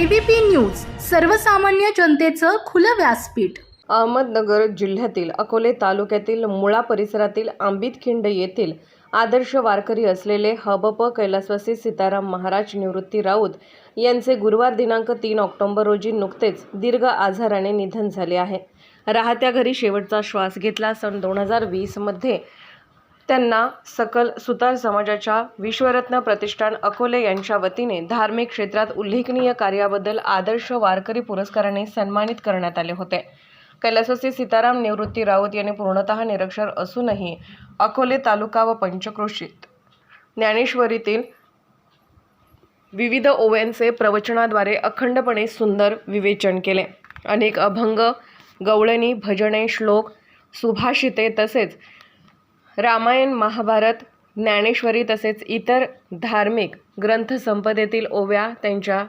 ABP news सर्वसामान्य जनतेचं खुलं व्यासपीठ. अहमदनगर जिल्ह्यातील अकोले तालुक्यातील मुळा परिसरातील आंबितखिंड येथील आदर्श वारकरी असलेले हबप कैलासवासी सीताराम महाराज निवृत्ती राऊत यांचे गुरुवार दिनांक तीन ऑक्टोबर रोजी नुकतेच दीर्घ आजाराने निधन झाले आहे. राहत्या घरी शेवटचा श्वास घेतला सन दोन हजार वीसमध्ये त्यांना सकल सुतार समाजाच्या विश्वरत्न प्रतिष्ठान अकोले यांच्या वतीने धार्मिक क्षेत्रात उल्लेखनीय कार्याबद्दल आदर्श वारकरी पुरस्काराने सन्मानित करण्यात आले होते. कैलासवासी सीताराम निवृत्ती राऊत यांनी पूर्णतः निरक्षर असूनही अकोले तालुका व पंचक्रोशीत ज्ञानेश्वरीतील विविध ओव्यांचे प्रवचनाद्वारे अखंडपणे सुंदर विवेचन केले. अनेक अभंग गवळणी भजने श्लोक सुभाषिते तसेच रामायण महाभारत ज्ञानेश्वरी तसेच इतर धार्मिक ग्रंथसंपदेतील ओव्या त्यांच्या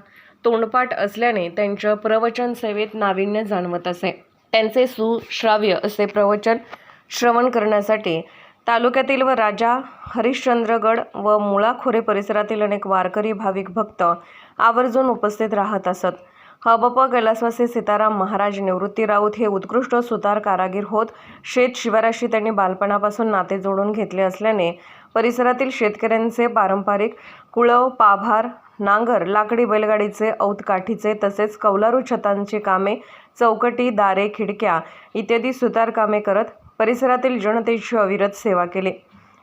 तोंडपाठ असल्याने त्यांच्या प्रवचन सेवेत नाविन्य जाणवत असे. त्यांचे सुश्राव्य असे प्रवचन श्रवण करण्यासाठी तालुक्यातील व राजा हरिश्चंद्रगड व मुळाखोरे परिसरातील अनेक वारकरी भाविक भक्त आवर्जून उपस्थित राहत असत. हबप कैलासवासी सीताराम महाराज निवृत्ती राऊत हे उत्कृष्ट सुतार कारागीर होत शेत शिवाराशी त्यांनी बालपणापासून नाते जोडून घेतले असल्याने परिसरातील शेतकऱ्यांचे पारंपरिक कुळव पाभार नांगर लाकडी बैलगाडीचे औतकाठीचे तसेच कौलारू छतांची कामे चौकटी दारे खिडक्या इत्यादी सुतार कामे करत परिसरातील जनतेची अविरत सेवा केली.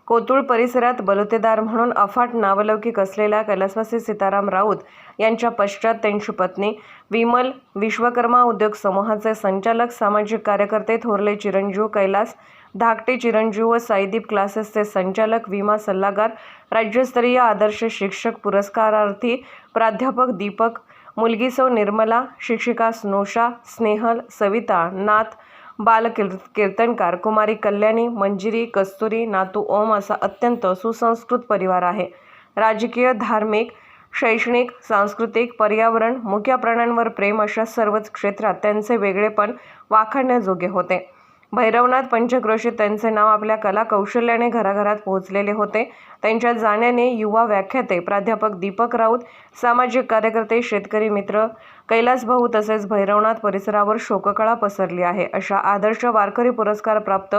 कोतुळ परिसरात बलुतेदार म्हणून अफाट नावलौकिक असलेल्या कैलासवासी सीताराम राऊत यांच्या पश्चात त्यांची पत्नी विमल विश्वकर्मा उद्योग समूहाचे संचालक सामाजिक कार्यकर्ते थोरले चिरंजीव कैलास धाकटे चिरंजीव व साईदीप क्लासेसचे संचालक विमा सल्लागार राज्यस्तरीय आदर्श शिक्षक पुरस्कारार्थी प्राध्यापक दीपक मुलगी सौ निर्मला शिक्षिका स्नोषा स्नेहल सविता नाथ बालकीर् कीर्तनकार कुमारी कल्याणी मंजिरी कस्तुरी नातू ओम असा अत्यंत सुसंस्कृत परिवार आहे. राजकीय धार्मिक शैक्षणिक सांस्कृतिक पर्यावरण मुख्य प्राण्यांवर प्रेम अशा सर्वच क्षेत्रात त्यांचे वेगळेपण वाखाणण्याजोगे होते. भैरवनाथ पंचक्रोशीत त्यांचे नाव आपल्या कला कौशल्याने घराघरात पोहोचलेले होते. त्यांच्या जाण्याने युवा व्याख्याते प्राध्यापक दीपक राऊत सामाजिक कार्यकर्ते शेतकरी मित्र कैलास भाऊ तसेच भैरवनाथ परिसरावर शोककळा पसरली आहे. अशा आदर्श वारकरी पुरस्कार प्राप्त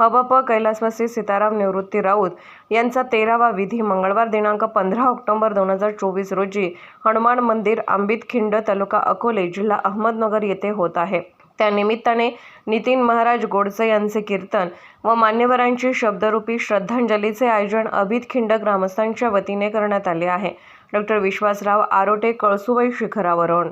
हबप कैलासवासी सीताराम निवृत्ती राऊत यांचा तेरावा विधी मंगळवार दिनांक पंधरा ऑक्टोबर दोन हजार चोवीस रोजी हनुमान मंदिर आंबितखिंड तालुका अकोले जिल्हा अहमदनगर येथे होत आहे. त्यानिमित्ताने नितीन महाराज गोडसे यांचे कीर्तन व मान्यवरांची शब्दरूपी श्रद्धांजलीचे आयोजन अभितखिंड ग्रामस्थांच्या वतीने करण्यात आले आहे. डॉक्टर विश्वासराव आरोटे कळसुबाई शिखरावरून.